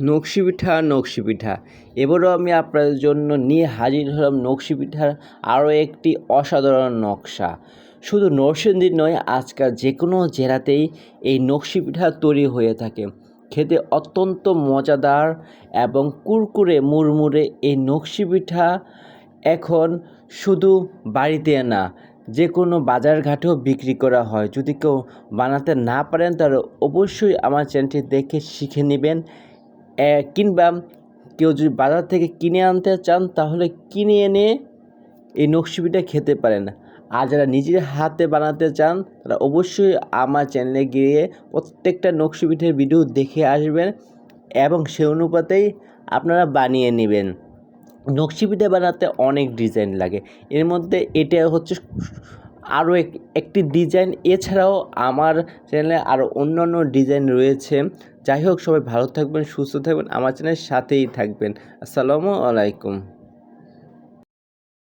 নকশি পিঠা নকশি পিঠা। এবারও আমি আপনাদের জন্য নিয়ে হাজির হলাম নকশি পিঠার আরও একটি অসাধারণ নকশা। শুধু নরসিংদী নয়, আজকাল যে কোনো জেলাতেই এই নকশি পিঠা তৈরি হয়ে থাকে। খেতে অত্যন্ত মজাদার এবং কুরকুরে মুড়মুড়ে এই নকশি পিঠা এখন শুধু বাড়িতে না যে কোনো বাজারঘাটেও বিক্রি করা হয়। যদি কেউ বানাতে না পারেন, তাহলে অবশ্যই আমার চ্যানেলটি দেখে শিখে নেবেন। কিংবা কেউ যদি বাজার থেকে কিনে আনতে চান, তাহলে কিনে এনে এই নকশি খেতে পারেন। আর যারা নিজের হাতে বানাতে চান, তারা অবশ্যই আমার চ্যানেলে গিয়ে প্রত্যেকটা নকশি ভিডিও দেখে আসবেন এবং সে অনুপাতেই আপনারা বানিয়ে নেবেন। নকশি পিঠা বানাতে অনেক ডিজাইন লাগে। এর মধ্যে এটা হচ্ছে আরও এক, একটি ডিজাইন। এছাড়াও আমার চ্যানেলে আরও অন্য অন্য ডিজাইন রয়েছে। যাই হোক, সবাই ভালো থাকবেন, সুস্থ থাকবেন, আমার চ্যানেলের সাথেই থাকবেন। আসসালামু আলাইকুম।